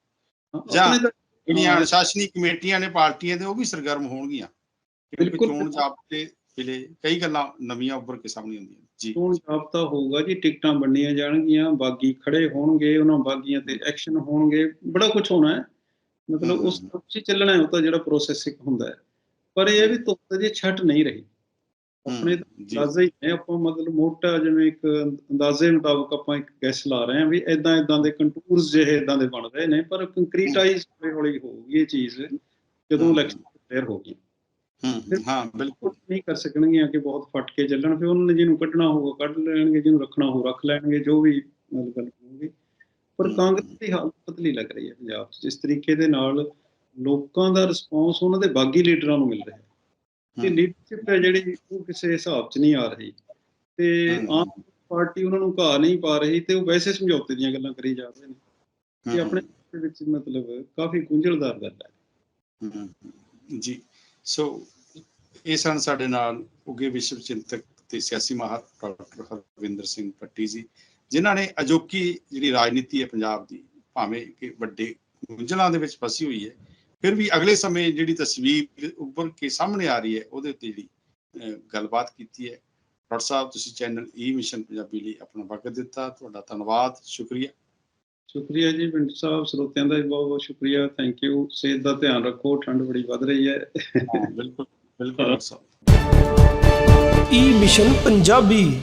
ਜਾਂ- ਜਿਹੜੀਆਂ। ਅਨੁਸ਼ਾਸਨੀ ਕਮੇਟੀਆਂ ਨੇ ਪਾਰਟੀਆਂ ਦੇ ਉਹ ਵੀ ਸਰਗਰਮ ਹੋਣਗੀਆਂ। ਕਿਉਂਕਿ ਬਿਲਕੁਲ। ਚੋਣ ਜਾਬਤੇ ਵੇਲੇ ਕਈ ਗੱਲਾਂ ਨਵੀਆਂ ਉੱਭਰ ਕੇ ਸਾਹਮਣੇ ਆਉਂਦੀਆਂ ਨੇ। ਜੀ। ਚੋਣ ਜਾਬਤਾ ਹੋਊਗਾ ਜੀ ਟਿਕਟਾਂ ਵੰਡੀਆਂ ਜਾਣਗੀਆਂ ਬਾਗੀ ਖੜੇ ਹੋਣਗੇ ਉਹਨਾਂ ਬਾਗੀਆਂ ਤੇ ਐਕਸ਼ਨ ਹੋਣਗੇ ਬੜਾ ਕੁਝ ਹੋਣਾ ਹੈ। ਮਤਲਬ ਉਸ ਹੀ। ਚੱਲਣਾ ਹੈ ਉਹ ਤਾਂ ਜਿਹੜਾ ਪ੍ਰੋਸੈਸ ਇੱਕ ਹੁੰਦਾ ਹੈ। ਪਰ ਇਹ ਵੀ ਧੁੱਪ ਜੇ ਛੱਟ ਨਹੀਂ ਰਹੀ। ਆਪਣੇ ਅੰਦਾਜ਼ਾ ਹੀ ਹੈ ਆਪਾਂ ਮਤਲਬ ਮੋਟਾ ਜਿਵੇਂ ਇੱਕ ਅੰਦਾਜ਼ੇ ਮੁਤਾਬਕ ਆਪਾਂ ਇੱਕ ਗੈਸ ਲਾ ਰਹੇ ਹਾਂ ਵੀ ਇਦਾਂ ਇਦਾਂ ਦੇ ਕੰਟੂਰਸ ਜਿਹੇ ਇਦਾਂ ਦੇ ਬਣ ਰਹੇ ਨੇ ਪਰ ਕੰਕਰੀਟਾਈਜ਼ ਹੌਲੀ ਹੌਲੀ ਹੋਊਗੀ ਇਹ ਚੀਜ਼ ਜਦੋਂ। ਇਲੈਕਸ਼ਨ ਕਲੀਅਰ ਹੋ ਗਈ ਹਮ, ਹਾਂ ਬਿਲਕੁਲ। ਨਹੀਂ ਕਰ ਸਕਣਗੀਆਂ ਕਿ ਬਹੁਤ ਫਟ ਕੇ ਚੱਲਣ ਫਿਰ ਉਹਨਾਂ ਨੇ ਜਿਹਨੂੰ ਕੱਢਣਾ ਹੋਊਗਾ ਕੱਢ ਲੈਣਗੇ ਜਿਹਨੂੰ ਰੱਖਣਾ ਹੋ ਰੱਖ ਲੈਣਗੇ ਜੋ ਵੀ ਮਤਲਬ ਗੱਲ ਹੋਊਗੀ। ਪਰ। ਕਾਂਗਰਸ ਦੀ ਹਾਲਤ ਪਤਲੀ ਲੱਗ ਰਹੀ ਹੈ ਪੰਜਾਬ 'ਚ ਜਿਸ ਤਰੀਕੇ ਦੇ ਨਾਲ ਲੋਕਾਂ ਦਾ ਰਿਸਪੌਂਸ ਉਹਨਾਂ ਦੇ ਬਾਗੀ ਲੀਡਰਾਂ ਨੂੰ ਮਿਲ ਰਿਹਾ ਹੈ। ਤੇ ਲੀਡਰਸ਼ਿਪ ਹੈ ਜਿਹੜੀ ਉਹ ਕਿਸੇ ਹਿਸਾਬ 'ਚ ਨਹੀਂ ਆ ਰਹੀ। ਤੇ। ਆਮ ਪਾਰਟੀ ਉਹਨਾਂ ਨੂੰ ਘਾ ਨਹੀਂ ਪਾ ਰਹੀ ਤੇ ਉਹ ਵੈਸੇ ਸਮਝੌਤੇ ਦੀਆਂ ਗੱਲਾਂ ਕਰੀ ਜਾ ਰਹੇ ਨੇ। ਹਮ, ਆਪਣੇ ਵਿੱਚ ਮਤਲਬ ਕਾਫੀ ਗੁੰਝਲਦਾਰ ਗੱਲ ਹੈ। ਜੀ। ਸੋ ਇਹ ਸਨ ਸਾਡੇ ਨਾਲ ਉੱਗੇ ਵਿਸ਼ਵ ਚਿੰਤਕ ਤੇ ਸਿਆਸੀ ਮਾਹਰ ਡਾਕਟਰ ਹਰਵਿੰਦਰ ਸਿੰਘ ਪੱਟੀ ਜੀ, ਜਿਨ੍ਹਾਂ ਨੇ ਅਜੋਕੀ ਜਿਹੜੀ ਰਾਜਨੀਤੀ ਹੈ ਪੰਜਾਬ ਦੀ, ਭਾਵੇਂ ਕਿ ਵੱਡੇ ਗੁੰਝਲਾਂ ਦੇ ਵਿੱਚ ਫਸੀ ਹੋਈ ਹੈ, ਫਿਰ ਵੀ ਅਗਲੇ ਸਮੇਂ ਜਿਹੜੀ ਤਸਵੀਰ ਉੱਭਰ ਕੇ ਸਾਹਮਣੇ ਆ ਰਹੀ ਹੈ, ਉਹਦੇ ਉੱਤੇ ਜਿਹੜੀ ਗੱਲਬਾਤ ਕੀਤੀ ਹੈ। ਡਾਕਟਰ ਸਾਹਿਬ, ਤੁਸੀਂ channel e E mission Punjabi ਲਈ ਆਪਣਾ ਵਕਤ ਦਿੱਤਾ, ਤੁਹਾਡਾ ਧੰਨਵਾਦ, ਸ਼ੁਕਰੀਆ। ਸ਼ੁਕਰੀਆ ਜੀ ਪਿੰਡ ਸਾਹਿਬ ਸਰੋਤਿਆਂ ਦਾ ਬਹੁਤ ਬਹੁਤ ਸ਼ੁਕਰੀਆ। ਥੈਂਕ ਯੂ ਸਿਹਤ ਦਾ ਧਿਆਨ ਰੱਖੋ ਠੰਡ ਬੜੀ ਵੱਧ ਰਹੀ ਹੈ। ਹਾਂ ਬਿਲਕੁਲ ਬਿਲਕੁਲ। ਸਾਹਿਬ ਈ ਮਿਸ਼ਨ ਪੰਜਾਬੀ